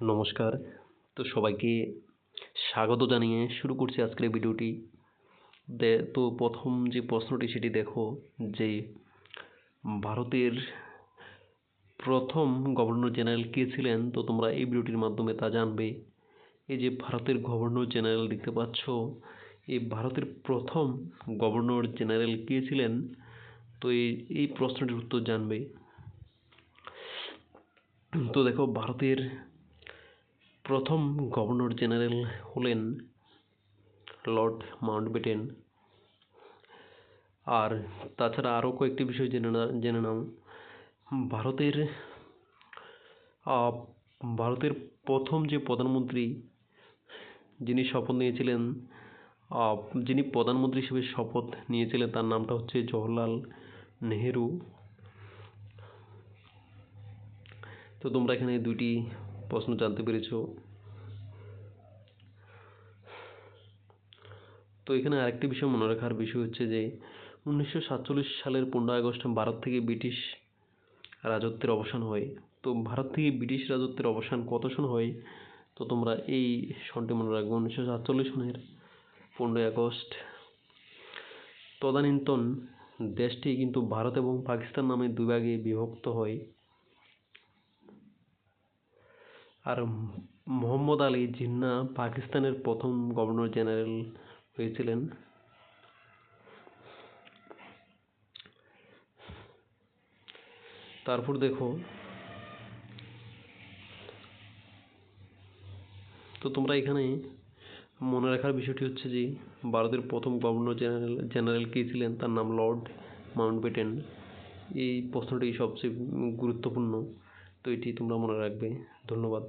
নমস্কার। তো সবাইকে স্বাগত জানিয়ে শুরু করছি আজকের ভিডিওটি। তো প্রথম যে প্রশ্নটি সেটি দেখো যে, ভারতের প্রথম গভর্নর জেনারেল কে ছিলেন? তো তোমরা এই ভিডিওটির মাধ্যমে তা জানবে। এই যে ভারতের গভর্নর জেনারেল দেখতে পাচ্ছ, এই ভারতের প্রথম গভর্নর জেনারেল কে ছিলেন? তো এই এই প্রশ্নটির উত্তর জানবে। তো দেখো, ভারতের প্রথম গভর্নর জেনারেল হলেন লর্ড মাউন্টবেটেন আর তাছাড়া আরও কয়েকটি বিষয় জেনে না জেনে নাও। ভারতের ভারতের প্রথম যে প্রধানমন্ত্রী, যিনি শপথ নিয়েছিলেন যিনি প্রধানমন্ত্রী হিসেবে শপথ নিয়েছিলেন, তার নামটা হচ্ছে জওহরলাল নেহেরু। তো তোমরা এখানে দুইটি প্রশ্ন জানতে পেরেছ। তো এখানে আরেকটি বিষয় মনে রাখার বিষয় হচ্ছে যে, উনিশশো সাতচল্লিশ সালের পনেরোই আগস্ট ভারত থেকে ব্রিটিশ রাজত্বের অবসান হয়। তো ভারত থেকে ব্রিটিশ রাজত্বের অবসান কত সন হয়? তো তোমরা এই সনটি মনে রাখবে, উনিশশো সাতচল্লিশ সনের পনেরোই আগস্ট। তদানীন্তন দেশটি কিন্তু ভারত এবং পাকিস্তান নামে দুই ভাগে বিভক্ত হয়। আর মোহাম্মদ আলী জিন্না পাকিস্তানের প্রথম গভর্নর জেনারেল হয়েছিলেন। তারপর দেখো, তো তোমরা এখানে মনে রাখার বিষয়টি হচ্ছে যে, ভারতের প্রথম গভর্নর জেনারেল জেনারেল কে ছিলেন? তার নাম লর্ড মাউন্টবেটেন এই প্রশ্নটি সবচেয়ে গুরুত্বপূর্ণ। তো এটি তোমরা মনে রাখবে। ধন্যবাদ।